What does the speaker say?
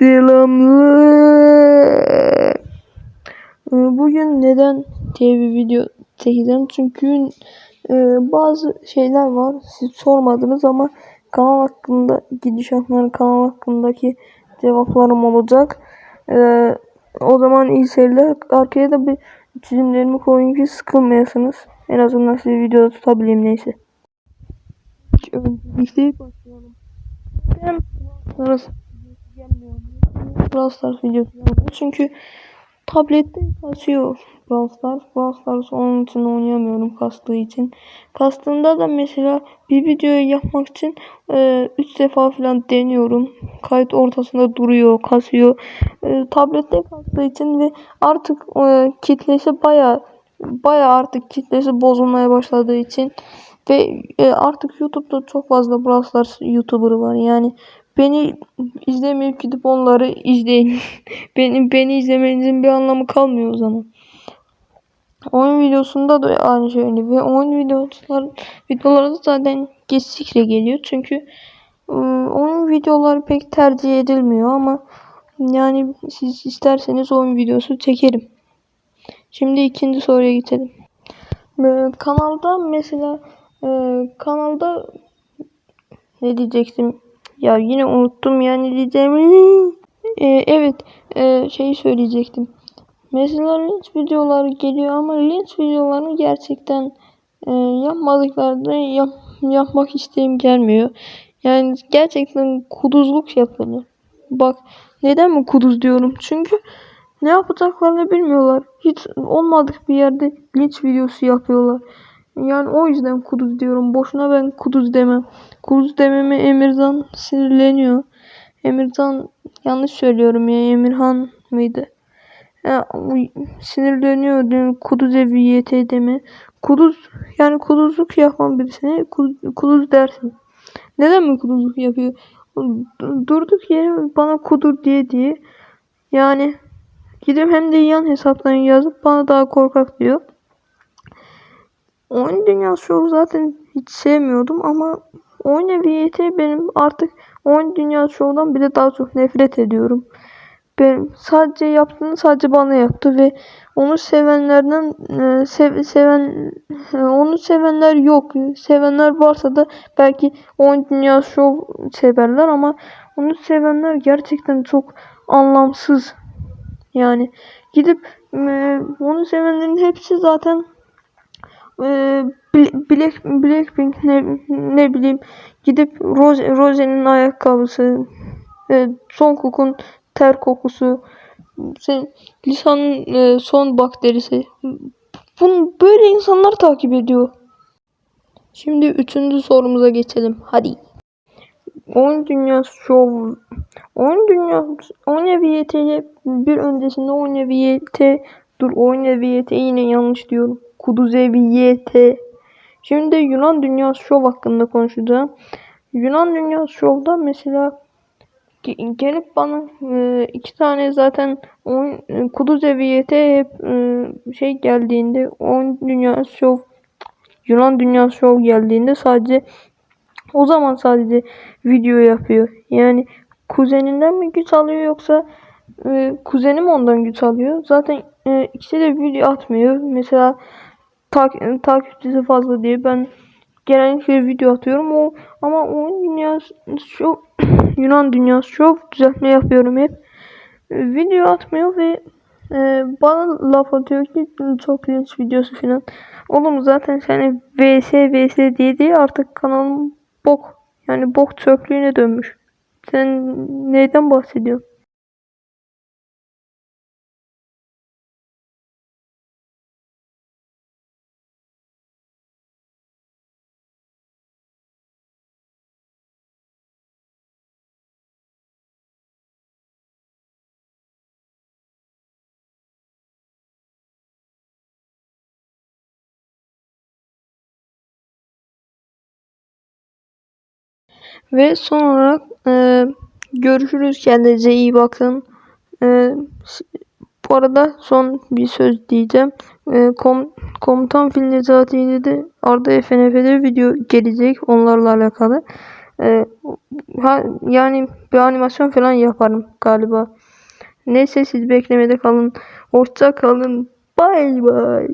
Selamlar. Ee, Bugün neden bir video çekeceğim. Çünkü e, bazı şeyler var. Siz sormadınız ama kanal hakkında gidişatları kanal hakkındaki cevaplarım olacak. Ee, o zaman iyi seyirler. Arkaya da bir çizimlerimi koyayım ki sıkılmayasınız. En azından sizi videoda tutabileyim neyse. Öncelikle başlayalım. Benim Brawl Stars videosu gelmiyor. Brawl Stars videosu gelmiyor. Çünkü tablette kasıyor Brawl Stars. Brawl Stars onun için oynayamıyorum kastığı için. Kastığında da mesela bir videoyu yapmak için 3 defa falan deniyorum. Kayıt ortasında duruyor, kasıyor. E, tablette kastığı için ve artık e, kitlesi baya baya artık kitlesi bozulmaya başladığı için ve e, artık YouTube'da çok fazla Brawl Stars YouTuber'ı var. Yani beni izlemeyip gidip onları izleyin. Benim beni izlemenizin bir anlamı kalmıyor o zaman. Oyun videosunda da aynı şey. Ve oyun videolar, videoları zaten geçtikçe geliyor. Çünkü ıı, oyun videoları pek tercih edilmiyor ama yani siz isterseniz oyun videosu çekerim. Şimdi ikinci soruya geçelim. Kanalda mesela e, kanalda ne diyecektim? Ya yine unuttum yani diyeceğimi. Ee, evet e, şeyi söyleyecektim. Mesela linç videoları geliyor ama linç videolarını gerçekten e, yapmadıklarında yap, yapmak isteğim gelmiyor. Yani gerçekten kuduzluk yapıyorlar. Bak neden mi kuduz diyorum? Çünkü ne yapacaklarını bilmiyorlar. Hiç olmadık bir yerde linç videosu yapıyorlar. Yani o yüzden kuduz diyorum. Boşuna ben kuduz demem. Kuduz dememe Emircan sinirleniyor. Emircan yanlış söylüyorum ya. Emirhan mıydı? Ya, sinirleniyor. Yani kuduz evi YT deme. Kuduz yani kuduzluk yapan birisine kuduz dersin. Neden mi kuduzluk yapıyor? Durduk yere bana kudur diye diye. Yani gidip hem de yan hesaptan yazıp bana daha korkak diyor. Oyun dünyası şovu zaten hiç sevmiyordum ama oyun eviyeti benim artık oyun dünyası şovundan bile daha çok nefret ediyorum. Ben sadece yaptığını sadece bana yaptı ve onu sevenlerden e, sev, seven e, onu sevenler yok. Sevenler varsa da belki oyun dünyası şov severler ama onu sevenler gerçekten çok anlamsız. Yani gidip e, onu sevenlerin hepsi zaten e, Black, Blackpink ne, ne bileyim gidip Rose, Rose'nin ayakkabısı e, son kokun ter kokusu sen, lisanın e, son bakterisi bunu böyle insanlar takip ediyor. Şimdi üçüncü sorumuza geçelim. Hadi. Oyun dünyası şov. Oyun dünyası oyun eviyetiyle bir öncesinde oyun eviyeti dur oyun eviyeti yine yanlış diyorum. Kuduz eviyeti. Şimdi Yunan dünyası şov hakkında konuşacağım. Yunan dünyası şovda mesela gelip bana e, iki tane zaten oyun e, Kuduz Eviyete hep e, şey geldiğinde oyun dünyası şov Yunan dünyası şov geldiğinde sadece o zaman sadece video yapıyor. Yani kuzeninden mi güç alıyor yoksa e, kuzenim ondan güç alıyor. Zaten e, ikisi de video atmıyor. Mesela tak, takipçisi fazla diye ben genellikle video atıyorum. O ama oyun dünyası şu Yunan dünyası çok düzeltme yapıyorum hep. Video atmıyor ve e, bana laf atıyor ki çok linç videosu falan. Oğlum zaten seni vs vs diye diye artık kanalım bok yani bok çöplüğüne dönmüş. Sen neyden bahsediyorsun? Ve son olarak e, görüşürüz. Kendinize iyi bakın. E, bu arada son bir söz diyeceğim. E, kom, komutan Fil Necati'yle de Arda FNF'de video gelecek onlarla alakalı. Ee, ha, yani bir animasyon falan yaparım galiba. Neyse siz beklemede kalın. Hoşça kalın. Bay bay.